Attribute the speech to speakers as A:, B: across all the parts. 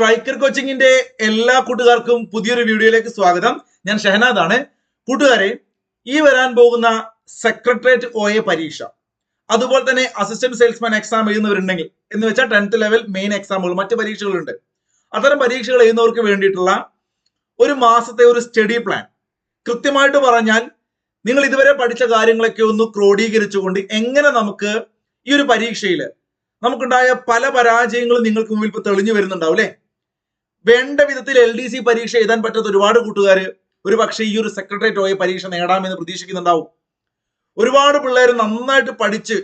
A: Striker കോച്ചിങ്ങിന്റെ എല്ലാ കൂട്ടുകാർക്കും പുതിയൊരു വീഡിയോയിലേക്ക് സ്വാഗതം. ഞാൻ ഷഹനാദ് ആണ് കൂട്ടുകാരെ ഈ വരാൻ പോകുന്ന സെക്രട്ടേറിയറ്റ് ഒ എ പരീക്ഷ അതുപോലെ തന്നെ അസിസ്റ്റന്റ് സെയിൽസ്മാൻ എക്സാം എഴുതുന്നവരുണ്ടെങ്കിൽ എന്ന് വെച്ചാൽ ടെൻത്ത് ലെവൽ മെയിൻ എക്സാമുകൾ മറ്റു പരീക്ഷകളുണ്ട്. അത്തരം പരീക്ഷകൾ എഴുതുന്നവർക്ക് വേണ്ടിയിട്ടുള്ള ഒരു മാസത്തെ ഒരു സ്റ്റഡി പ്ലാൻ കൃത്യമായിട്ട് പറഞ്ഞാൽ നിങ്ങൾ ഇതുവരെ പഠിച്ച കാര്യങ്ങളൊക്കെ ഒന്ന് ക്രോഡീകരിച്ചുകൊണ്ട് എങ്ങനെ നമുക്ക് ഈ ഒരു പരീക്ഷയിൽ നമുക്കുണ്ടായ പല പരാജയങ്ങളും നിങ്ങൾക്ക് മുമ്പിൽ ഇപ്പൊ തെളിഞ്ഞു വരുന്നുണ്ടാവും അല്ലെ? വേണ്ട വിധത്തിൽ എൽ ഡി സി പരീക്ഷ എഴുതാൻ പറ്റാത്ത ഒരുപാട് കൂട്ടുകാർ ഒരു പക്ഷേ ഈ ഒരു സെക്രട്ടേറിയറ്റ് പോയ പരീക്ഷ നേടാമെന്ന് പ്രതീക്ഷിക്കുന്നുണ്ടാവും. ഒരുപാട് പിള്ളേർ നന്നായിട്ട് പഠിച്ച്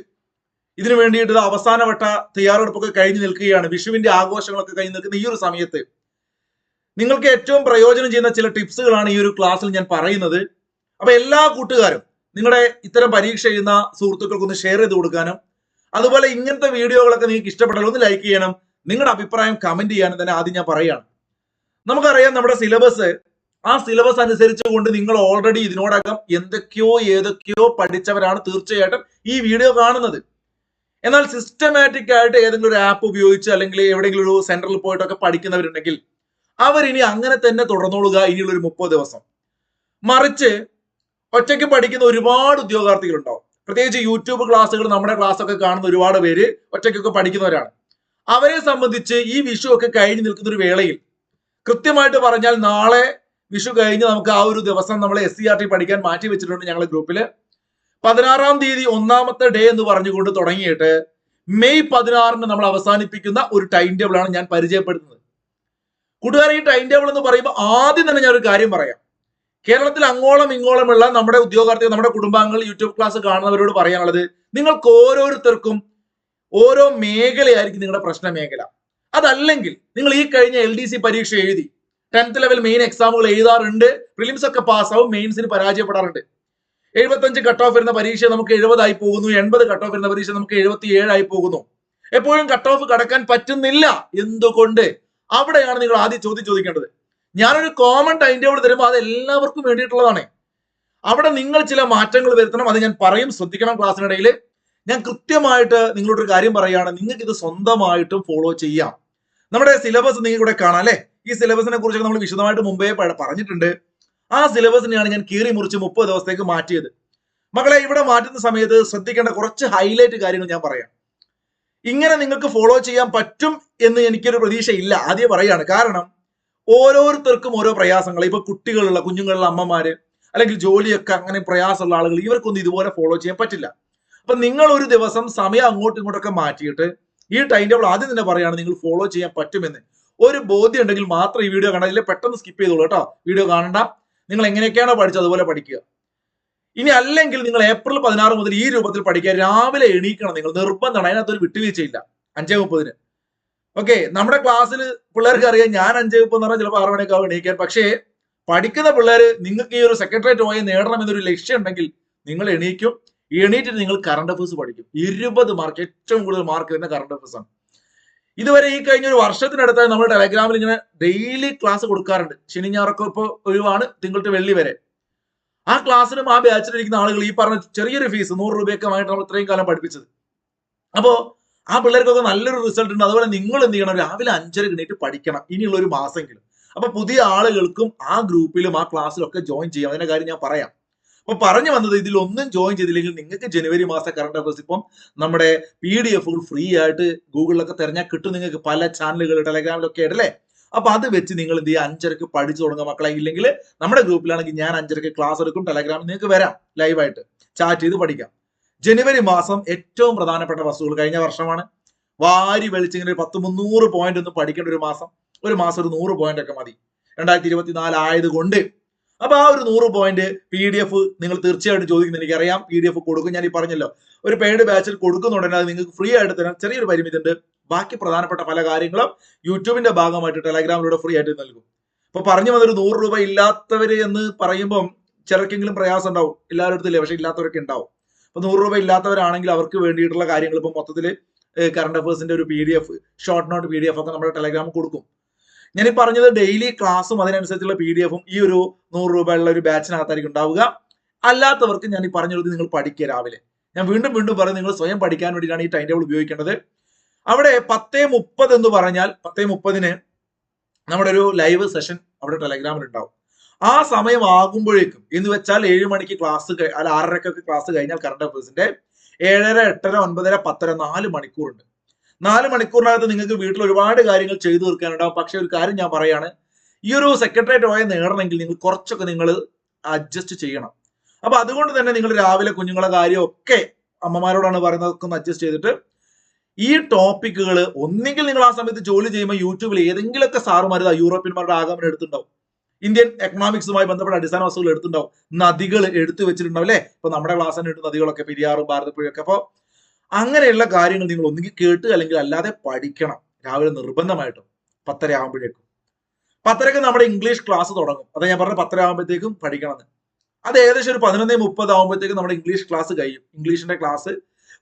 A: ഇതിനു വേണ്ടിയിട്ട് അവസാനവട്ട തയ്യാറെടുപ്പൊക്കെ കഴിഞ്ഞു നിൽക്കുകയാണ്. വിഷുവിന്റെ ആഘോഷങ്ങളൊക്കെ കഴിഞ്ഞ് നിൽക്കുന്ന ഈ ഒരു സമയത്ത് നിങ്ങൾക്ക് ഏറ്റവും പ്രയോജനം ചെയ്യുന്ന ചില ടിപ്സുകളാണ് ഈ ഒരു ക്ലാസ്സിൽ ഞാൻ പറയുന്നത്. അപ്പൊ എല്ലാ കൂട്ടുകാരും നിങ്ങളുടെ ഇത്തരം പരീക്ഷ എഴുതുന്ന സുഹൃത്തുക്കൾക്കൊന്ന് ഷെയർ ചെയ്ത് കൊടുക്കാനും അതുപോലെ ഇങ്ങനത്തെ വീഡിയോകളൊക്കെ നിങ്ങൾക്ക് ഇഷ്ടപ്പെട്ടാൽ ഒന്ന് ലൈക്ക് ചെയ്യണം. നിങ്ങളുടെ അഭിപ്രായം കമന്റ് ചെയ്യാനും തന്നെ ആദ്യം ഞാൻ പറയുകയാണ്. നമുക്കറിയാം നമ്മുടെ സിലബസ് ആ സിലബസ് അനുസരിച്ച് കൊണ്ട് നിങ്ങൾ ഓൾറെഡി ഇതിനോടകം എന്തൊക്കെയോ ഏതൊക്കെയോ പഠിച്ചവരാണ് തീർച്ചയായിട്ടും ഈ വീഡിയോ കാണുന്നത്. എന്നാൽ സിസ്റ്റമാറ്റിക് ആയിട്ട് ഏതെങ്കിലും ഒരു ആപ്പ് ഉപയോഗിച്ച് അല്ലെങ്കിൽ എവിടെയെങ്കിലും ഒരു സെന്ററിൽ പോയിട്ടൊക്കെ പഠിക്കുന്നവരുണ്ടെങ്കിൽ അവരിനി അങ്ങനെ തന്നെ തുടർന്നോളുക ഇനിയുള്ള ഒരു മുപ്പത് ദിവസം. മറിച്ച് ഒറ്റയ്ക്ക് പഠിക്കുന്ന ഒരുപാട് ഉദ്യോഗാർത്ഥികളുണ്ടാവും. പ്രത്യേകിച്ച് യൂട്യൂബ് ക്ലാസ്സുകൾ നമ്മുടെ ക്ലാസ് ഒക്കെ കാണുന്ന ഒരുപാട് പേര് ഒറ്റയ്ക്കൊക്കെ പഠിക്കുന്നവരാണ്. അവരെ സംബന്ധിച്ച് ഈ വിഷു ഒക്കെ കഴിഞ്ഞ് നിൽക്കുന്ന ഒരു വേളയിൽ കൃത്യമായിട്ട് പറഞ്ഞാൽ നാളെ വിഷു കഴിഞ്ഞ് നമുക്ക് ആ ഒരു ദിവസം നമ്മൾ എസ് സി ആർ ടി പഠിക്കാൻ മാറ്റി വെച്ചിട്ടുണ്ട് ഞങ്ങളുടെ ഗ്രൂപ്പിൽ പതിനാറാം തീയതി ഒന്നാമത്തെ ഡേ എന്ന് പറഞ്ഞുകൊണ്ട് തുടങ്ങിയിട്ട് മെയ് പതിനാറിന് നമ്മൾ അവസാനിപ്പിക്കുന്ന ഒരു ടൈം ടേബിൾ ആണ് ഞാൻ പരിചയപ്പെടുത്തുന്നത്. കൂട്ടുകാരെ ഈ ടൈം ടേബിൾ എന്ന് പറയുമ്പോൾ ആദ്യം തന്നെ ഞാൻ ഒരു കാര്യം പറയാം. കേരളത്തിൽ അങ്ങോളം ഇങ്ങോളമുള്ള നമ്മുടെ ഉദ്യോഗാർത്ഥികൾ നമ്മുടെ കുടുംബാംഗങ്ങൾ യൂട്യൂബ് ക്ലാസ് കാണുന്നവരോട് പറയാനുള്ളത് നിങ്ങൾക്ക് ഓരോരുത്തർക്കും ഓരോ മേഖലയായിരിക്കും നിങ്ങളുടെ പ്രശ്ന മേഖല. അതല്ലെങ്കിൽ നിങ്ങൾ ഈ കഴിഞ്ഞ എൽ പരീക്ഷ എഴുതി ടെൻത്ത് ലെവൽ മെയിൻ എക്സാമുകൾ എഴുതാറുണ്ട് പ്രിലിംസ് ഒക്കെ പാസ്സാവും മെയിൻസിന് പരാജയപ്പെടാറുണ്ട്. എഴുപത്തഞ്ച് കട്ട് ഓഫ് വരുന്ന പരീക്ഷ നമുക്ക് എഴുപതായി പോകുന്നു എൺപത് കട്ട് ഓഫ് വരുന്ന പരീക്ഷ നമുക്ക് എഴുപത്തി ഏഴായി പോകുന്നു. എപ്പോഴും കട്ട് ഓഫ് കടക്കാൻ പറ്റുന്നില്ല. എന്തുകൊണ്ട്? അവിടെയാണ് നിങ്ങൾ ആദ്യം ചോദ്യം ചോദിക്കേണ്ടത്. ഞാനൊരു കോമൺ ടൈം ടേബിൾ തരുമ്പോൾ അത് എല്ലാവർക്കും വേണ്ടിയിട്ടുള്ളതാണ്. അവിടെ നിങ്ങൾ ചില മാറ്റങ്ങൾ വരുത്തണം അത് ഞാൻ പറയും. ശ്രദ്ധിക്കണം ക്ലാസ്സിനിടയിൽ ഞാൻ കൃത്യമായിട്ട് നിങ്ങളോടൊരു കാര്യം പറയുകയാണ്. നിങ്ങൾക്ക് ഇത് സ്വന്തമായിട്ടും ഫോളോ ചെയ്യാം. നമ്മുടെ സിലബസ് നിങ്ങൾക്ക് ഇവിടെ കാണാം അല്ലെ? ഈ സിലബസിനെ കുറിച്ചൊക്കെ നമ്മൾ വിശദമായിട്ട് മുമ്പേ പറഞ്ഞിട്ടുണ്ട്. ആ സിലബസിനെയാണ് ഞാൻ കീറി മുറിച്ച് മുപ്പത് ദിവസത്തേക്ക് മാറ്റിയത്. മകളെ ഇവിടെ മാറ്റുന്ന സമയത്ത് ശ്രദ്ധിക്കേണ്ട കുറച്ച് ഹൈലൈറ്റ് കാര്യങ്ങൾ ഞാൻ പറയാം. ഇങ്ങനെ നിങ്ങൾക്ക് ഫോളോ ചെയ്യാൻ പറ്റും എന്ന് എനിക്കൊരു പ്രതീക്ഷയില്ല. ആദ്യം പറയാണ് കാരണം ഓരോരുത്തർക്കും ഓരോ പ്രയാസങ്ങൾ. ഇപ്പൊ കുട്ടികളുള്ള കുഞ്ഞുങ്ങളുള്ള അമ്മമാര് അല്ലെങ്കിൽ ജോലിയൊക്കെ അങ്ങനെ പ്രയാസമുള്ള ആളുകൾ ഇവർക്കൊന്നും ഇതുപോലെ ഫോളോ ചെയ്യാൻ പറ്റില്ല. അപ്പൊ നിങ്ങൾ ഒരു ദിവസം സമയം അങ്ങോട്ടും ഇങ്ങോട്ടൊക്കെ മാറ്റിയിട്ട് ഈ ടൈം ടേബിൾ ആദ്യം തന്നെ പറയാണ് നിങ്ങൾ ഫോളോ ചെയ്യാൻ പറ്റുമെന്ന്. ഒരു ബോധ്യം ഉണ്ടെങ്കിൽ മാത്രം ഈ വീഡിയോ കാണാം ഇല്ലെങ്കിൽ പെട്ടെന്ന് സ്കിപ്പ് ചെയ്തോളൂ കേട്ടോ. വീഡിയോ കാണണ്ട. നിങ്ങൾ എങ്ങനെയൊക്കെയാണോ പഠിച്ചത് അതുപോലെ പഠിക്കുക. ഇനി അല്ലെങ്കിൽ നിങ്ങൾ ഏപ്രിൽ പതിനാറ് മുതൽ ഈ രൂപത്തിൽ പഠിക്കുക. രാവിലെ എണീക്കണം നിങ്ങൾ. നിർബന്ധമാണ്. അതിനകത്തൊരു വിട്ടുവീഴ്ചയില്ല അഞ്ചേ മുപ്പതിന്. ഓക്കെ നമ്മുടെ ക്ലാസ്സിൽ പിള്ളേർക്ക് അറിയാം ഞാൻ അഞ്ചേ മുപ്പത് പറഞ്ഞാൽ ചിലപ്പോൾ ആറ് മണിയൊക്കെ എണീക്കാൻ. പക്ഷേ പഠിക്കുന്ന പിള്ളേർ നിങ്ങൾക്ക് ഈ ഒരു സെക്രട്ടേറിയറ്റ് പോയി നേടണം എന്നൊരു ലക്ഷ്യം ഉണ്ടെങ്കിൽ നിങ്ങൾ എണീക്കും. എണീറ്റിട്ട് നിങ്ങൾ കറണ്ട് അഫേഴ്സ് പഠിക്കും. ഇരുപത് മാർക്ക് ഏറ്റവും കൂടുതൽ മാർക്ക് വരുന്ന കറണ്ട് അഫേഴ്സ് ആണ്. ഇതുവരെ ഈ കഴിഞ്ഞ ഒരു വർഷത്തിനടുത്തായി നമ്മൾ ടെലഗ്രാമിൽ ഇങ്ങനെ ഡെയിലി ക്ലാസ് കൊടുക്കാറുണ്ട്. ശനി ഞായറൊക്കെ ഇപ്പോൾ ഒഴിവാണ് തിങ്കൾ വെള്ളി വരെ. ആ ക്ലാസ്സിലും ആ ബാച്ചിലിരിക്കുന്ന ആളുകൾ ഈ പറഞ്ഞ ചെറിയൊരു ഫീസ് നൂറ് രൂപയൊക്കെ ആയിട്ട് നമ്മൾ ഇത്രയും കാലം പഠിപ്പിച്ചത്. അപ്പോൾ ആ പിള്ളേർക്കൊക്കെ നല്ലൊരു റിസൾട്ട് ഉണ്ട്. അതുപോലെ നിങ്ങൾ എന്ത് ചെയ്യണം? രാവിലെ അഞ്ചര എണീറ്റ് പഠിക്കണം. ഇനിയുള്ള ഒരു മാസമെങ്കിലും. അപ്പൊ പുതിയ ആളുകൾക്കും ആ ഗ്രൂപ്പിലും ആ ക്ലാസ്സിലും ഒക്കെ ജോയിൻ ചെയ്യാം. അതിന്റെ കാര്യം ഞാൻ പറയാം. അപ്പൊ പറഞ്ഞു വന്നത് ഇതിലൊന്നും ജോയിൻ ചെയ്തില്ലെങ്കിൽ നിങ്ങൾക്ക് ജനുവരി മാസം കറണ്ട് അഫേഴ്സ് ഇപ്പം നമ്മുടെ പി ഡി എഫുകൾ ഫ്രീ ആയിട്ട് ഗൂഗിളിലൊക്കെ തെരഞ്ഞാൽ കിട്ടും നിങ്ങൾക്ക് പല ചാനലുകൾ ടെലഗ്രാമിലൊക്കെ ആയിട്ടല്ലേ അപ്പൊ അത് വെച്ച് നിങ്ങൾ എന്ത് ചെയ്യുക? അഞ്ചരക്ക് പഠിച്ചു തുടങ്ങുക മക്കളെ. ഇല്ലെങ്കിൽ നമ്മുടെ ഗ്രൂപ്പിലാണെങ്കിൽ ഞാൻ അഞ്ചരക്ക് ക്ലാസ് എടുക്കും ടെലഗ്രാമിൽ നിങ്ങൾക്ക് വരാം ലൈവായിട്ട് ചാറ്റ് ചെയ്ത് പഠിക്കാം. ജനുവരി മാസം ഏറ്റവും പ്രധാനപ്പെട്ട വസ്തുക്കൾ കഴിഞ്ഞ വർഷമാണ്. വാരി വെളിച്ചിങ്ങനെ ഒരു പത്ത് മുന്നൂറ് പോയിന്റ് ഒന്ന് പഠിക്കേണ്ട ഒരു മാസം. ഒരു മാസം ഒരു നൂറ് പോയിന്റ് ഒക്കെ മതി. രണ്ടായിരത്തി ഇരുപത്തിനാല് ആയതുകൊണ്ട് അപ്പൊ ആ ഒരു നൂറ് പോയിന്റ് പി ഡി എഫ് നിങ്ങൾ തീർച്ചയായിട്ടും ചോദിക്കുന്നത് എനിക്കറിയാം. പി ഡി എഫ് കൊടുക്കും. ഞാൻ ഈ പറഞ്ഞല്ലോ. ഒരു പെയ്ഡ് ബാച്ചിൽ കൊടുക്കുന്നുണ്ടെങ്കിൽ അത് നിങ്ങൾക്ക് ഫ്രീ ആയിട്ട് തരാൻ ചെറിയൊരു പരിമിതി ഉണ്ട്. ബാക്കി പ്രധാനപ്പെട്ട പല കാര്യങ്ങളും യൂട്യൂബിന്റെ ഭാഗമായിട്ട് ടെലഗ്രാമിലൂടെ ഫ്രീ ആയിട്ട് നൽകും. അപ്പൊ പറഞ്ഞു വന്നൊരു നൂറ് രൂപ ഇല്ലാത്തവര് എന്ന് പറയുമ്പം ചിലർക്കെങ്കിലും പ്രയാസം ഉണ്ടാവും. എല്ലാവരുടെ അടുത്തില്ല? പക്ഷെ ഇല്ലാത്തവരൊക്കെ ഉണ്ടാവും. അപ്പൊ നൂറ് രൂപ ഇല്ലാത്തവരാണെങ്കിൽ അവർക്ക് വേണ്ടിയിട്ടുള്ള കാര്യങ്ങൾ ഇപ്പൊ മൊത്തത്തിൽ കറണ്ട് അഫേഴ്സിന്റെ ഒരു P D F short note P D F ഒക്കെ നമ്മുടെ ടെലഗ്രാമിൽ കൊടുക്കും. ഞാൻ ഈ പറഞ്ഞത് ഡെയിലി ക്ലാസ്സും അതിനനുസരിച്ചുള്ള പി ഡി എഫും ഈ ഒരു നൂറ് രൂപയുള്ള ഒരു ബാച്ചിനകത്തായിരിക്കും ഉണ്ടാവുക. അല്ലാത്തവർക്ക് ഞാൻ ഈ പറഞ്ഞത് നിങ്ങൾ പഠിക്കുക രാവിലെ. ഞാൻ വീണ്ടും വീണ്ടും പറയും നിങ്ങൾ സ്വയം പഠിക്കാൻ വേണ്ടിയിട്ടാണ് ഈ ടൈം ടേബിൾ ഉപയോഗിക്കേണ്ടത്. അവിടെ പത്തേ മുപ്പത് എന്ന് പറഞ്ഞാൽ പത്തേ മുപ്പതിന് നമ്മുടെ ഒരു ലൈവ് സെഷൻ അവിടെ ടെലഗ്രാമിൽ ഉണ്ടാവും. ആ സമയം ആകുമ്പോഴേക്കും എന്ന് വെച്ചാൽ ഏഴ് മണിക്ക് ക്ലാസ് അല്ല ആറരക്കൊക്കെ ക്ലാസ് കഴിഞ്ഞാൽ കറണ്ട് അഫയേഴ്സിന്റെ ഏഴര എട്ടര ഒൻപതര പത്തര നാല് മണിക്കൂറുണ്ട്. നാല് മണിക്കൂറിനകത്ത് നിങ്ങൾക്ക് വീട്ടിൽ ഒരുപാട് കാര്യങ്ങൾ ചെയ്തു തീർക്കാനുണ്ടാവും. പക്ഷെ ഒരു കാര്യം ഞാൻ പറയാണ്. ഈ ഒരു സെക്രട്ടേറിയറ്റ് പോയ നേടണമെങ്കിൽ നിങ്ങൾ കുറച്ചൊക്കെ നിങ്ങൾ അഡ്ജസ്റ്റ് ചെയ്യണം. അപ്പൊ അതുകൊണ്ട് തന്നെ നിങ്ങൾ രാവിലെ കുഞ്ഞുങ്ങളെ കാര്യം ഒക്കെ അമ്മമാരോടാണ് പറയുന്നതൊക്കെ അഡ്ജസ്റ്റ് ചെയ്തിട്ട് ഈ ടോപ്പിക്കുകൾ ഒന്നെങ്കിൽ നിങ്ങൾ ആ സമയത്ത് ജോലി ചെയ്യുമ്പോൾ യൂട്യൂബിൽ ഏതെങ്കിലുമൊക്കെ സാറുമാർ യൂറോപ്യന്മാരുടെ ആഗമനം എടുത്തിട്ടുണ്ടാവും. ഇന്ത്യൻ എക്കണോമിക്സുമായി ബന്ധപ്പെട്ട അടിസ്ഥാന വസ്തുക്കൾ എടുത്തിട്ടുണ്ടാവും. നദികൾ എടുത്തു വെച്ചിട്ടുണ്ടാവും അല്ലെ? ഇപ്പൊ നമ്മുടെ ക്ലാസ് തന്നെ എടുത്ത് നദികളൊക്കെ പെരിയാറും ഭാരതപ്പുഴയൊക്കെ. അപ്പൊ അങ്ങനെയുള്ള കാര്യങ്ങൾ നിങ്ങൾ ഒന്നുകിൽ കേട്ട് അല്ലെങ്കിൽ അല്ലാതെ പഠിക്കണം. രാവിലെ നിർബന്ധമായിട്ടും പത്തര ആകുമ്പോഴേക്കും പത്തരക്ക് നമ്മുടെ ഇംഗ്ലീഷ് ക്ലാസ് തുടങ്ങും. അതാ ഞാൻ പറഞ്ഞ പത്തര ആകുമ്പോഴത്തേക്കും പഠിക്കണം അത് ഏകദേശം ഒരു പതിനൊന്ന് മുപ്പത് ആകുമ്പോഴത്തേക്കും നമ്മുടെ ഇംഗ്ലീഷ് ക്ലാസ് കഴിയും. ഇംഗ്ലീഷിന്റെ ക്ലാസ്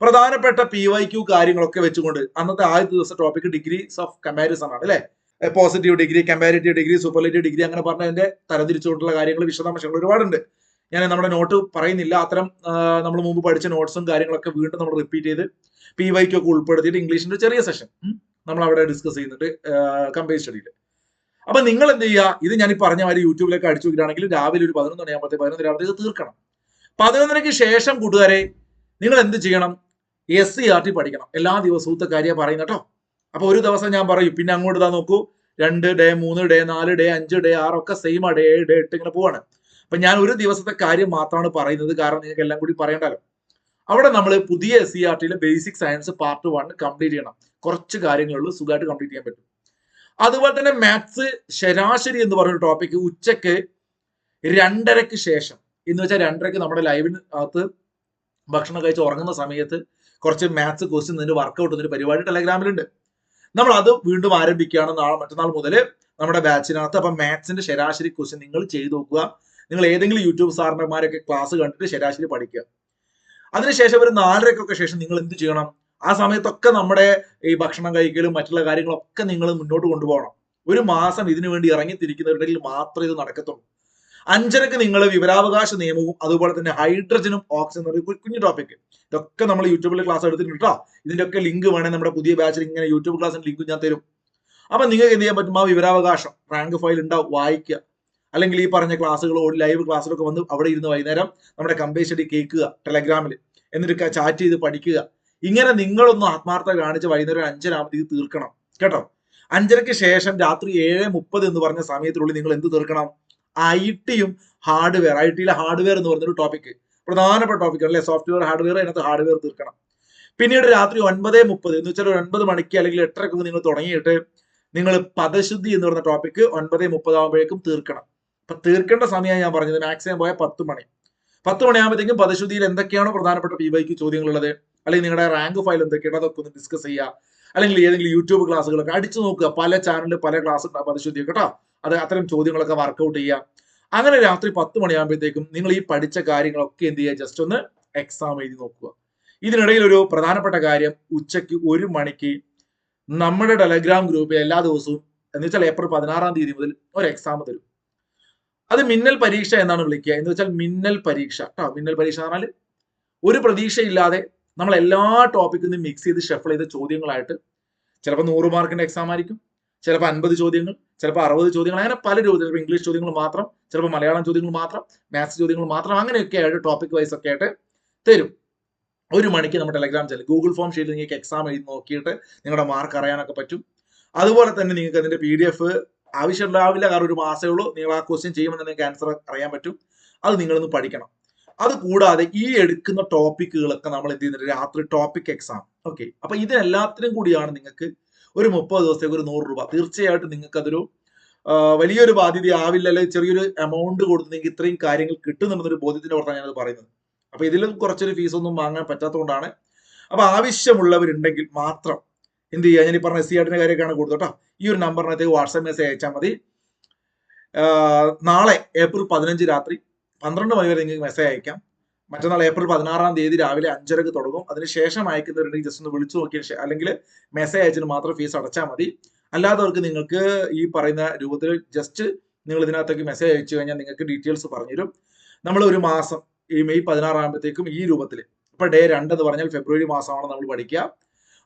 A: പ്രധാനപ്പെട്ട പി വൈ ക്യൂ കാര്യങ്ങളൊക്കെ വെച്ചുകൊണ്ട് അന്നത്തെ ആദ്യത്തെ ദിവസം ടോപ്പിക് ഡിഗ്രീസ് ഓഫ് കമ്പാരിസൺ ആണ് അല്ലെ? Positive degree comparative degree superlative degree അങ്ങനെ പറഞ്ഞതിന്റെ തരംതിരിച്ചുകൊണ്ടുള്ള കാര്യങ്ങൾ വിശദാംശങ്ങൾ ഒരുപാടുണ്ട്. ഞാൻ നമ്മുടെ നോട്ട് പറയുന്നില്ല. അത്തരം നമ്മൾ മുമ്പ് പഠിച്ച നോട്ട്സും കാര്യങ്ങളൊക്കെ വീണ്ടും നമ്മൾ റിപ്പീറ്റ് ചെയ്ത് പി വൈക്ക് ഒക്കെ ഉൾപ്പെടുത്തിയിട്ട് ഇംഗ്ലീഷിന്റെ ചെറിയ സെഷൻ നമ്മൾ അവിടെ ഡിസ്കസ് ചെയ്യുന്നുണ്ട് കമ്പയർ സ്റ്റഡിയിൽ അപ്പൊ നിങ്ങൾ എന്ത് ചെയ്യുക? ഇത് ഞാൻ ഈ പറഞ്ഞ മാതിരി യൂട്യൂബിലേക്ക് അടിച്ചു നോക്കിയാണെങ്കിൽ രാവിലെ ഒരു പതിനൊന്ന് മണിയാകുമ്പോഴത്തെ പതിനൊന്ന് ആകുമ്പോഴത്തേക്ക് തീർക്കണം. പതിനൊന്നരയ്ക്ക് ശേഷം കൂട്ടുകാരെ നിങ്ങൾ എന്ത് ചെയ്യണം? എസ് സി ആർ ടി പഠിക്കണം. എല്ലാ ദിവസവും കാര്യം പറയുന്ന കേട്ടോ. അപ്പൊ ഒരു ദിവസം ഞാൻ പറയും പിന്നെ അങ്ങോട്ട് ഇതാ നോക്കൂ. രണ്ട് ഡേ മൂന്ന് ഡേ നാല് ഡേ അഞ്ച് ഡേ ആറൊക്കെ സെയിം ആ ഡേ ഡേ എട്ട് ഇങ്ങനെ പോവാണ്. അപ്പൊ ഞാൻ ഒരു ദിവസത്തെ കാര്യം മാത്രമാണ് പറയുന്നത്. കാരണം നിങ്ങൾക്ക് എല്ലാം കൂടി പറയണ്ടല്ലോ. അവിടെ നമ്മൾ പുതിയ S C R ടിയിലെ basic science part one complete ചെയ്യണം. കുറച്ച് കാര്യങ്ങളുള്ളൂ സുഖമായിട്ട് കംപ്ലീറ്റ് ചെയ്യാൻ പറ്റും. അതുപോലെ തന്നെ മാത്സ് ശരാശരി എന്ന് പറയുന്ന ടോപ്പിക് ഉച്ചയ്ക്ക് രണ്ടരക്ക് ശേഷം. എന്ന് വെച്ചാൽ രണ്ടരക്ക് നമ്മുടെ ലൈവിന് അകത്ത് ഭക്ഷണം കഴിച്ച് ഉറങ്ങുന്ന സമയത്ത് കുറച്ച് മാത്സ് ക്വസ്റ്റ്യൻ ഇതിന്റെ വർക്കൗട്ട് എന്നൊരു പരിപാടി ടെലഗ്രാമിലുണ്ട്. നമ്മൾ അത് വീണ്ടും ആരംഭിക്കുകയാണ് നാളെ മറ്റന്നാൾ മുതൽ നമ്മുടെ ബാച്ചിനകത്ത് അപ്പൊ മാത്സിന്റെ ശരാശരി ക്വസ്റ്റ്യൻ നിങ്ങൾ ചെയ്തു നോക്കുക. നിങ്ങൾ ഏതെങ്കിലും യൂട്യൂബ് സാറിന്മാരൊക്കെ ക്ലാസ് കണ്ടിട്ട് ശരാശരി പഠിക്കുക. അതിനുശേഷം ഒരു നാലരക്കൊക്കെ ശേഷം നിങ്ങൾ എന്ത് ചെയ്യണം? ആ സമയത്തൊക്കെ നമ്മുടെ ഈ ഭക്ഷണം കഴിക്കലും മറ്റുള്ള കാര്യങ്ങളൊക്കെ നിങ്ങൾ മുന്നോട്ട് കൊണ്ടുപോകണം. ഒരു മാസം ഇതിനു വേണ്ടി ഇറങ്ങിത്തിരിക്കുന്നവരുണ്ടെങ്കിൽ മാത്രമേ ഇത് നടക്കത്തുള്ളൂ. അഞ്ചരക്ക് നിങ്ങൾ വിവരാവകാശ നിയമവും അതുപോലെ തന്നെ ഹൈഡ്രജനും ഓക്സിജനും ഒരു കുഞ്ഞു ടോപ്പിക് ഇതൊക്കെ നമ്മൾ യൂട്യൂബിൽ ക്ലാസ് എടുത്തിട്ടുണ്ട് കേട്ടോ ഇതിന്റെ ഒക്കെ ലിങ്ക് വേണേ നമ്മുടെ പുതിയ ബാച്ചിൽ ഇങ്ങനെ യൂട്യൂബ് ക്ലാസ്സിന്റെ ലിങ്ക് ഞാൻ തരും. അപ്പൊ നിങ്ങൾക്ക് എന്ത് ചെയ്യാൻ പറ്റും? ആ വിവരാവകാശം റാങ്ക് ഫയൽ ഉണ്ടാവും. വായിക്കുക. അല്ലെങ്കിൽ ഈ പറഞ്ഞ ക്ലാസ്സുകളോ ലൈവ് ക്ലാസ്സിലൊക്കെ വന്ന് അവിടെ ഇരുന്ന് വൈകുന്നേരം നമ്മുടെ കമ്പേ സ്റ്റഡി കേൾക്കുക ടെലഗ്രാമിൽ എന്നിട്ട് ചാറ്റ് ചെയ്ത് പഠിക്കുക. ഇങ്ങനെ നിങ്ങളൊന്ന് ആത്മാർത്ഥ കാണിച്ച് വൈകുന്നേരം അഞ്ചരാമത്തേക്ക് തീർക്കണം. കേട്ടോ? അഞ്ചരയ്ക്ക് ശേഷം രാത്രി ഏഴ് മുപ്പത് എന്ന് പറഞ്ഞ സമയത്തിനുള്ളിൽ നിങ്ങൾ എന്ത് തീർക്കണം? ഐ ടിയും ഹാർഡ്വെയർ ഐ ടിയിലെ ഹാർഡ്വെയർ എന്ന് പറഞ്ഞൊരു ടോപ്പിക് പ്രധാനപ്പെട്ട ടോപ്പിക് അല്ലെ? സോഫ്റ്റ്വെയർ ഹാർഡ്വെയർ അതിനകത്ത് ഹാർഡ്വെയർ തീർക്കണം. പിന്നീട് രാത്രി ഒൻപത് മുപ്പത് എന്ന് വെച്ചാൽ ഒൻപത് മണിക്ക് അല്ലെങ്കിൽ എട്ടരക്ക് നിങ്ങൾ തുടങ്ങിയിട്ട് നിങ്ങൾ പദശുദ്ധി എന്ന് പറഞ്ഞ ടോപ്പിക് ഒൻപത് മുപ്പതാകുമ്പോഴേക്കും തീർക്കണം. അപ്പൊ തീർക്കേണ്ട സമയമാണ് ഞാൻ പറഞ്ഞത് മാക്സിമം പോയ പത്ത് മണി. പത്ത് മണിയാകുമ്പോഴത്തേക്കും പദശുദ്ധിയിൽ എന്തൊക്കെയാണോ പ്രധാനപ്പെട്ട പി വൈക്ക് ചോദ്യങ്ങളുള്ളത്? അല്ലെങ്കിൽ നിങ്ങളുടെ റാങ്ക് ഫയൽ എന്തൊക്കെയാണ്? അതൊക്കെ ഒന്ന് ഡിസ്കസ് ചെയ്യുക. അല്ലെങ്കിൽ ഏതെങ്കിലും യൂട്യൂബ് ക്ലാസ്സുകളൊക്കെ അടിച്ചു നോക്കുക. പല ചാനലിൽ പല ക്ലാസ് പദശുദ്ധി കേട്ടോ. അത് അത്തരം ചോദ്യങ്ങളൊക്കെ വർക്കൗട്ട് ചെയ്യുക. അങ്ങനെ രാത്രി പത്ത് മണിയാകുമ്പോഴത്തേക്കും നിങ്ങൾ ഈ പഠിച്ച കാര്യങ്ങളൊക്കെ എന്ത് ചെയ്യുക? ജസ്റ്റ് ഒന്ന് എക്സാം എഴുതി നോക്കുക. ഇതിനിടയിൽ ഒരു പ്രധാനപ്പെട്ട കാര്യം ഉച്ചയ്ക്ക് ഒരു മണിക്ക് നമ്മുടെ ടെലഗ്രാം ഗ്രൂപ്പിൽ എല്ലാ ദിവസവും എന്ന് വെച്ചാൽ ഏപ്രിൽ പതിനാറാം തീയതി മുതൽ ഒരു എക്സാം തരും. അത് മിന്നൽ പരീക്ഷ എന്നാണ് വിളിക്കുക. എന്ന് വെച്ചാൽ മിന്നൽ പരീക്ഷ. കേട്ടോ മിന്നൽ പരീക്ഷ എന്ന് പറഞ്ഞാൽ ഒരു പ്രതീക്ഷയില്ലാതെ നമ്മൾ എല്ലാ ടോപ്പിക്കിൽ നിന്നും മിക്സ് ചെയ്ത് ഷഫിൾ ചെയ്ത ചോദ്യങ്ങളായിട്ട് ചിലപ്പോൾ നൂറ് മാർക്കിന്റെ എക്സാം ആയിരിക്കും ചിലപ്പോൾ അൻപത് ചോദ്യങ്ങൾ ചിലപ്പോൾ അറുപത് ചോദ്യങ്ങൾ അങ്ങനെ പല ചോദ്യങ്ങൾ ചിലപ്പോൾ ഇംഗ്ലീഷ് ചോദ്യങ്ങൾ മാത്രം ചിലപ്പോൾ മലയാളം ചോദ്യങ്ങൾ മാത്രം മാത്സ് ചോദ്യങ്ങൾ മാത്രം അങ്ങനെയൊക്കെ ആയിട്ട് ടോപ്പിക് വൈസ് ഒക്കെ ആയിട്ട് തരും. ഒരു മണിക്ക് നമ്മുടെ ടെലഗ്രാം ചാനൽ ഗൂഗിൾ ഫോം ഷീറ്റിൽ നിങ്ങൾക്ക് എക്സാം എഴുതി നോക്കിയിട്ട് നിങ്ങളുടെ മാർക്ക് അറിയാനൊക്കെ പറ്റും. അതുപോലെ തന്നെ നിങ്ങൾക്ക് അതിന്റെ പി ഡി എഫ് ആവശ്യമുണ്ടാവില്ല കാരണം ഒരു മാസമേ ഉള്ളൂ. നിങ്ങൾ ആ ക്വസ്റ്റ്യൻ ചെയ്യുമ്പോൾ തന്നെ ആൻസർ അറിയാൻ പറ്റും. അത് നിങ്ങളൊന്ന് പഠിക്കണം. അത് കൂടാതെ ഈ എടുക്കുന്ന ടോപ്പിക്കുകളൊക്കെ നമ്മൾ എന്ത് ചെയ്യുന്നുണ്ട്? രാത്രി ടോപ്പിക് എക്സാം ഓക്കെ അപ്പൊ ഇതിനെല്ലാത്തിനും കൂടിയാണ് നിങ്ങൾക്ക് ഒരു മുപ്പത് ദിവസത്തേക്ക് ഒരു നൂറ് രൂപ. തീർച്ചയായിട്ടും നിങ്ങൾക്ക് അതൊരു വലിയൊരു ബാധ്യത ആവില്ല അല്ലെങ്കിൽ ചെറിയൊരു എമൗണ്ട് കൊടുത്ത് നിങ്ങൾക്ക് ഇത്രയും കാര്യങ്ങൾ കിട്ടുന്നുണ്ടെന്നൊരു ബോധ്യത്തിന്റെ പുറത്താണ് ഞാനത് പറയുന്നത്. അപ്പൊ ഇതിലും കുറച്ചൊരു ഫീസ് ഒന്നും വാങ്ങാൻ പറ്റാത്തതുകൊണ്ടാണ്. അപ്പൊ ആവശ്യമുള്ളവരുണ്ടെങ്കിൽ മാത്രം എന്ത് ചെയ്യുക? ഞാൻ ഈ പറഞ്ഞ എസ് സി ആർട്ടിന്റെ കാര്യമൊക്കെയാണ് കൊടുത്തു കേട്ടോ. ഈ ഒരു നമ്പറിനകത്തേക്ക് വാട്സാപ്പ് മെസ്സേജ് അയച്ചാൽ മതി. നാളെ ഏപ്രിൽ പതിനഞ്ച് രാത്രി പന്ത്രണ്ട് മണി വരെ നിങ്ങൾക്ക് മെസ്സേജ് അയക്കാം. മറ്റന്നാൾ ഏപ്രിൽ പതിനാറാം തീയതി രാവിലെ അഞ്ചരക്ക് തുടങ്ങും. അതിനുശേഷം അയക്കുന്നവരുണ്ടെങ്കിൽ ജസ്റ്റ് ഒന്ന് വിളിച്ചു നോക്കിയ അല്ലെങ്കിൽ മെസ്സേജ് അയച്ചിട്ട് മാത്രം ഫീസ് അടച്ചാൽ മതി. അല്ലാത്തവർക്ക് നിങ്ങൾക്ക് ഈ പറയുന്ന രൂപത്തിൽ ജസ്റ്റ് നിങ്ങൾ ഇതിനകത്തേക്ക് മെസ്സേജ് അയച്ചു കഴിഞ്ഞാൽ നിങ്ങൾക്ക് ഡീറ്റെയിൽസ് പറഞ്ഞുതരും. നമ്മൾ ഒരു മാസം ഈ മെയ് പതിനാറാകുമ്പോഴത്തേക്കും ഈ രൂപത്തിൽ ഇപ്പൊ ഡേ രണ്ട് എന്ന് പറഞ്ഞാൽ ഫെബ്രുവരി മാസമാണ് നമ്മൾ പഠിക്കുക.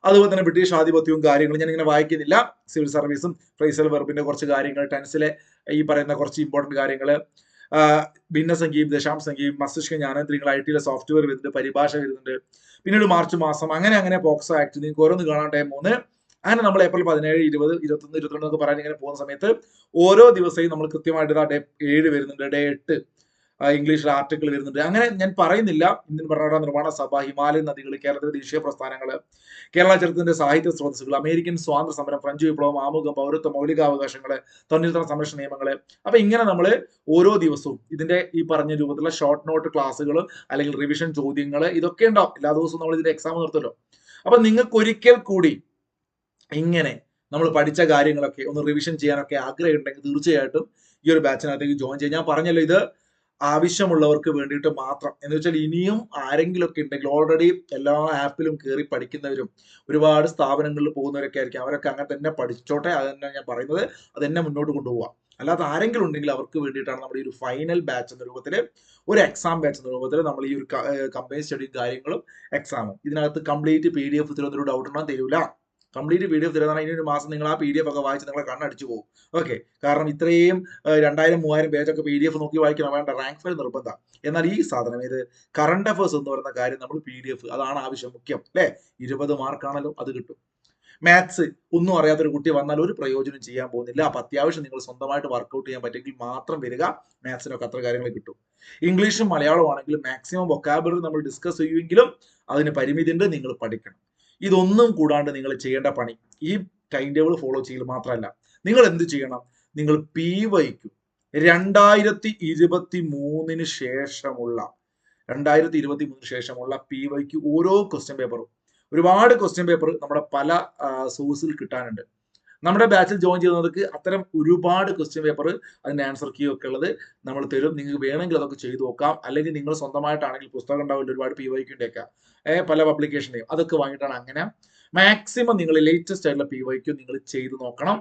A: അതുപോലെ തന്നെ ബ്രിട്ടീഷ് ആധിപത്യവും കാര്യങ്ങളും ഞാൻ ഇങ്ങനെ വായിക്കുന്നില്ല. സിവിൽ സർവീസും ഫ്രൈസൽ വെർബിന്റെ കുറച്ച് കാര്യങ്ങൾ ടെൻസിലെ ഈ പറയുന്ന കുറച്ച് ഇമ്പോർട്ടന്റ് കാര്യങ്ങൾ ഭിന്നസംഖ്യയും ദശാംസംഖ്യയും മസ്തിഷ്ക ജ്ഞാനേന്ദ്രിയങ്ങൾ ഐ ടിയിലെ സോഫ്റ്റ്വെയർ വരുന്നുണ്ട് പരിഭാഷ വരുന്നുണ്ട്. പിന്നീട് മാർച്ച് മാസം അങ്ങനെ അങ്ങനെ പോക്സോ ആക്ട് നിങ്ങൾക്ക് ഓരോന്ന് കാണാൻ ടൈം മൂന്ന്. അങ്ങനെ നമ്മൾ ഏപ്രിൽ പതിനേഴ് ഇരുപത് ഇരുപത്തൊന്ന് ഇരുപത്തിരണ്ട് എന്നൊക്കെ പറയാൻ ഇങ്ങനെ പോകുന്ന സമയത്ത് ഓരോ ദിവസവും നമ്മൾ കൃത്യമായിട്ട് ഡേ ഏഴ് വരുന്നുണ്ട് ഡേ എട്ട്. ഇംഗ്ലീഷിൽ ആർട്ടിക്കിൾ വരുന്നുണ്ട്. അങ്ങനെ ഞാൻ പറയുന്നില്ല. ഇന്ത്യൻ ഭരണഘടനാ നിർമ്മാണ സഭ ഹിമാലയൻ നദികൾ കേരളത്തിലെ ദേശീയ പ്രസ്ഥാനങ്ങൾ കേരള ചരിത്രത്തിന്റെ സാഹിത്യ സ്രോതസ്സുകൾ അമേരിക്കൻ സ്വാതന്ത്ര്യ സമരം ഫ്രഞ്ച് വിപ്ലവം ആമുഖം പൗരത്വ മൗലികാവകാശങ്ങൾ തന്നിൽത്തന സംരക്ഷണ നിയമങ്ങൾ അപ്പൊ ഇങ്ങനെ നമ്മൾ ഓരോ ദിവസവും ഇതിന്റെ ഈ പറഞ്ഞ രൂപത്തിലുള്ള ഷോർട്ട് നോട്ട് ക്ലാസ്സുകൾ അല്ലെങ്കിൽ റിവിഷൻ ചോദ്യങ്ങൾ ഇതൊക്കെ ഉണ്ടാവും. എല്ലാ ദിവസവും നമ്മൾ ഇതിന്റെ എക്സാം നിർത്തല്ലോ അപ്പൊ നിങ്ങൾക്ക് ഒരിക്കൽ കൂടി ഇങ്ങനെ നമ്മൾ പഠിച്ച കാര്യങ്ങളൊക്കെ ഒന്ന് റിവിഷൻ ചെയ്യാനൊക്കെ ആഗ്രഹം ഉണ്ടെങ്കിൽ തീർച്ചയായിട്ടും ഈ ഒരു ബാച്ചിനകത്തേക്ക് ജോയിൻ ചെയ്യാം. ഞാൻ പറഞ്ഞല്ലോ ഇത് ആവശ്യമുള്ളവർക്ക് വേണ്ടിയിട്ട് മാത്രം. എന്ന് വെച്ചാൽ ഇനിയും ആരെങ്കിലുമൊക്കെ ഉണ്ടെങ്കിൽ ഓൾറെഡി എല്ലാ ആപ്പിലും കയറി പഠിക്കുന്നവരും ഒരുപാട് സ്ഥാപനങ്ങളിൽ പോകുന്നവരൊക്കെ ആയിരിക്കും. അവരൊക്കെ അങ്ങനെ തന്നെ പഠിച്ചോട്ടെ അത് തന്നെ ഞാൻ പറയുന്നത്. അത് തന്നെ മുന്നോട്ട് കൊണ്ടുപോകാം അല്ലാതെ ആരെങ്കിലും ഉണ്ടെങ്കിൽ അവർക്ക് വേണ്ടിയിട്ടാണ് നമ്മുടെ ഈ ഒരു ഫൈനൽ ബാച്ച് എന്ന രൂപത്തിൽ ഒരു എക്സാം ബാച്ച് എന്ന രൂപത്തിൽ നമ്മൾ ഈ ഒരു കമ്പനി സ്റ്റഡി കാര്യങ്ങളും എക്സാമും ഇതിനകത്ത് കംപ്ലീറ്റ് പി ഡി എഫ് ഇതിലൊന്നും ഡൗട്ട് ഉണ്ടാകാൻ തരൂല. കംപ്ലീറ്റ് പി ഡി എഫ് തരുന്നതാണ്. ഇനി ഒരു മാസം നിങ്ങൾ ആ പി ഡി എഫ് ഒക്കെ വായിച്ച് നിങ്ങളെ കണ്ണടിച്ചു പോകും ഓക്കെ കാരണം ഇത്രയും രണ്ടായിരം മൂവായിരം പേജൊക്കെ പി ഡി എഫ് നോക്കി വായിക്കണം. വേണ്ട റാങ്ക് ഫയൽ നിർബന്ധം. എന്നാൽ ഈ സാധനം ഇത് കറണ്ട് അഫേഴ്സ് എന്ന് പറയുന്ന കാര്യം നമ്മൾ പി ഡി എഫ് അതാണ് ആവശ്യം മുഖ്യം. അല്ലേ? ഇരുപത് മാർക്കാണല്ലോ അത് കിട്ടും. മാത്സ് ഒന്നും അറിയാത്തൊരു കുട്ടി വന്നാൽ ഒരു പ്രയോജനം ചെയ്യാൻ പോകുന്നില്ല. അപ്പൊ അത്യാവശ്യം നിങ്ങൾ സ്വന്തമായിട്ട് വർക്കൗട്ട് ചെയ്യാൻ പറ്റുമെങ്കിൽ മാത്രം വരിക. മാത്സിനൊക്കെ അത്ര കാര്യങ്ങൾ കിട്ടും. ഇംഗ്ലീഷും മലയാളവും ആണെങ്കിലും മാക്സിമം വൊക്കാബുലറി നമ്മൾ ഡിസ്കസ് ചെയ്യുമെങ്കിലും അതിന് പരിമിതി ഉണ്ട് നിങ്ങൾ പഠിക്കണം. ഇതൊന്നും കൂടാണ്ട് നിങ്ങൾ ചെയ്യേണ്ട പണി ഈ ടൈം ടേബിൾ ഫോളോ ചെയ്യൽ മാത്രമല്ല. നിങ്ങൾ എന്ത് ചെയ്യണം? നിങ്ങൾ പി വൈക്കും രണ്ടായിരത്തി ഇരുപത്തി മൂന്നിന് ശേഷമുള്ള രണ്ടായിരത്തി ഇരുപത്തി മൂന്നിന് ശേഷമുള്ള പി വൈക്ക് ഓരോ ക്വസ്റ്റ്യൻ പേപ്പറും ഒരുപാട് ക്വസ്റ്റ്യൻ പേപ്പർ നമ്മുടെ പല സോഴ്സിൽ കിട്ടാനുണ്ട്. നമ്മുടെ ബാച്ചിൽ ജോയിൻ ചെയ്യുന്നവർക്ക് അത്തരം ഒരുപാട് ക്വസ്റ്റ്യൻ പേപ്പർ അതിന്റെ ആൻസർ കീ ഒക്കെ ഉള്ളത് നമ്മൾ തരും. നിങ്ങൾക്ക് വേണമെങ്കിൽ അതൊക്കെ ചെയ്തു നോക്കാം. അല്ലെങ്കിൽ നിങ്ങൾ സ്വന്തമായിട്ടാണെങ്കിൽ പുസ്തകം ഉണ്ടാവില്ല ഒരുപാട് പി വൈക്കിന്റെ ഒക്കെ. ഏഹ് പല പബ്ലിക്കേഷന്റെയും അതൊക്കെ വാങ്ങിയിട്ടാണ് അങ്ങനെ മാക്സിമം നിങ്ങൾ ലേറ്റസ്റ്റ് ആയിട്ടുള്ള പി വൈക്കും നിങ്ങൾ ചെയ്തു നോക്കണം.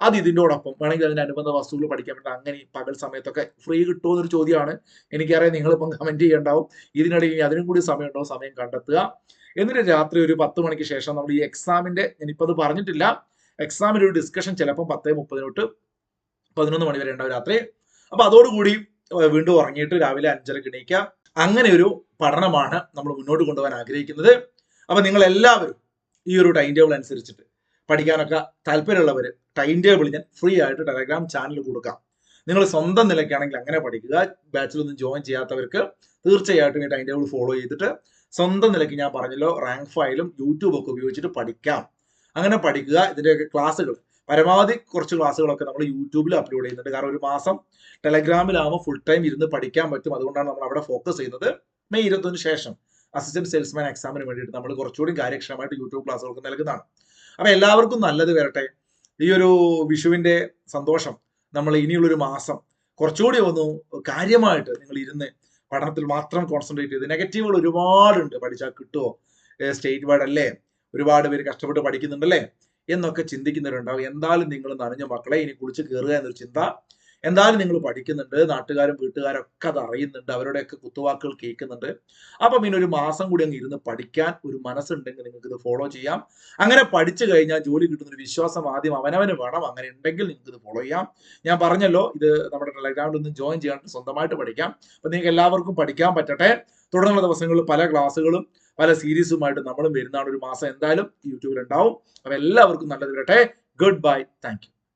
A: അത് ഇതിന്റെയോടൊപ്പം വേണമെങ്കിൽ അതിന്റെ അനുബന്ധ വസ്തുക്കൾ പഠിക്കാൻ വേണ്ടി അങ്ങനെ പകൽ സമയത്തൊക്കെ ഫ്രീ കിട്ടുമോ എന്നൊരു ചോദ്യമാണ്. എനിക്കറിയാം നിങ്ങളിപ്പം കമന്റ് ചെയ്യണ്ടാവും. ഇതിനിടയിൽ അതിനും കൂടി സമയമുണ്ടോ? സമയം കണ്ടെത്തുക. എന്നിട്ട് രാത്രി ഒരു പത്ത് മണിക്ക് ശേഷം നമ്മൾ ഈ എക്സാമിന്റെ ഞാനിപ്പോൾ അത് പറഞ്ഞിട്ടില്ല. എക്സാമിന്റെ ഒരു ഡിസ്കഷൻ ചിലപ്പോൾ പത്ത് മുപ്പതിന് തൊട്ട് പതിനൊന്ന് മണി വരെ ഉണ്ടാവും രാത്രി. അപ്പൊ അതോടുകൂടി വീണ്ടും ഉറങ്ങിയിട്ട് രാവിലെ അഞ്ചരക്ക് എണീക്കുക അങ്ങനെ ഒരു പഠനമാണ് നമ്മൾ മുന്നോട്ട് കൊണ്ടുപോകാൻ ആഗ്രഹിക്കുന്നത്. അപ്പൊ നിങ്ങൾ എല്ലാവരും ഈ ഒരു ടൈം ടേബിൾ അനുസരിച്ചിട്ട് പഠിക്കാനൊക്കെ താല്പര്യമുള്ളവർ ടൈം ടേബിൾ ഞാൻ ഫ്രീ ആയിട്ട് ടെലഗ്രാം ചാനൽ കൊടുക്കാം. നിങ്ങൾ സ്വന്തം നിലയ്ക്കാണെങ്കിൽ അങ്ങനെ പഠിക്കുക. ബാച്ചിലൊന്നും ജോയിൻ ചെയ്യാത്തവർക്ക് തീർച്ചയായിട്ടും ഈ ടൈം ടേബിൾ ഫോളോ ചെയ്തിട്ട് സ്വന്തം നിലയ്ക്ക് ഞാൻ പറഞ്ഞല്ലോ റാങ്ക് ഫയലും യൂട്യൂബൊക്കെ ഉപയോഗിച്ചിട്ട് പഠിക്കാം. അങ്ങനെ പഠിക്കുക ഇതിന്റെയൊക്കെ ക്ലാസ്സുകൾ പരമാവധി കുറച്ച് ക്ലാസ്സുകളൊക്കെ നമ്മൾ യൂട്യൂബിൽ അപ്ലോഡ് ചെയ്യുന്നുണ്ട്. കാരണം ഒരു മാസം ടെലഗ്രാമിലാകുമ്പോൾ ഫുൾ ടൈം ഇരുന്ന് പഠിക്കാൻ പറ്റും. അതുകൊണ്ടാണ് നമ്മൾ അവിടെ ഫോക്കസ് ചെയ്യുന്നത്. മെയ് ഇരുപത്തൊന്നിന് ശേഷം അസിസ്റ്റന്റ് സെയിൽസ്മാൻ എക്സാമിന് വേണ്ടിയിട്ട് നമ്മൾ കുറച്ചുകൂടി കാര്യക്ഷമമായിട്ട് യൂട്യൂബ് ക്ലാസ്സുകൾക്ക് നൽകുന്നതാണ്. അപ്പോൾ എല്ലാവർക്കും നല്ലത് വരട്ടെ. ഈ ഒരു വിഷുവിന്റെ സന്തോഷം നമ്മൾ ഇനിയുള്ളൊരു മാസം കുറച്ചുകൂടി ഒന്ന് കാര്യമായിട്ട് നിങ്ങൾ ഇരുന്ന് പഠനത്തിൽ മാത്രം കോൺസെൻട്രേറ്റ് ചെയ്ത് നെഗറ്റീവുകൾ ഒരുപാടുണ്ട്. പഠിച്ചാൽ കിട്ടുമോ സ്റ്റേറ്റ് വൈഡ് അല്ലേ? ഒരുപാട് പേര് കഷ്ടപ്പെട്ട് പഠിക്കുന്നുണ്ടല്ലേ? എന്നൊക്കെ ചിന്തിക്കുന്നവരുണ്ടാവും. എന്തായാലും നിങ്ങൾ നനഞ്ഞ മക്കളെ ഇനി കുളിച്ച് കയറുക എന്നൊരു ചിന്ത. എന്തായാലും നിങ്ങൾ പഠിക്കുന്നുണ്ട്. നാട്ടുകാരും വീട്ടുകാരും ഒക്കെ അത് അറിയുന്നുണ്ട്. അവരുടെയൊക്കെ കുത്തുവാക്കുകൾ കേൾക്കുന്നുണ്ട്. അപ്പം ഇനി ഒരു മാസം കൂടി അങ്ങ് ഇരുന്ന് പഠിക്കാൻ ഒരു മനസ്സുണ്ടെങ്കിൽ നിങ്ങൾക്ക് ഇത് ഫോളോ ചെയ്യാം. അങ്ങനെ പഠിച്ചു കഴിഞ്ഞാൽ ജോലി കിട്ടുന്ന ഒരു വിശ്വാസം ആദ്യം അവനവന് വേണം. അങ്ങനെ ഉണ്ടെങ്കിൽ നിങ്ങൾക്ക് ഇത് ഫോളോ ചെയ്യാം. ഞാൻ പറഞ്ഞല്ലോ ഇത് നമ്മുടെ ടെലഗ്രാമിൽ ഒന്ന് ജോയിൻ ചെയ്യാണ്ട് സ്വന്തമായിട്ട് പഠിക്കാം. അപ്പം നിങ്ങൾക്ക് എല്ലാവർക്കും പഠിക്കാൻ പറ്റട്ടെ. തുടർന്നുള്ള ദിവസങ്ങളിൽ പല ക്ലാസ്സുകളും പല സീരീസുമായിട്ട് നമ്മളും വരുന്നതാണ് ഒരു മാസം എന്തായാലും യൂട്യൂബിൽ ഉണ്ടാവും. അപ്പൊ എല്ലാവർക്കും നല്ലത് വരട്ടെ. Good bye thank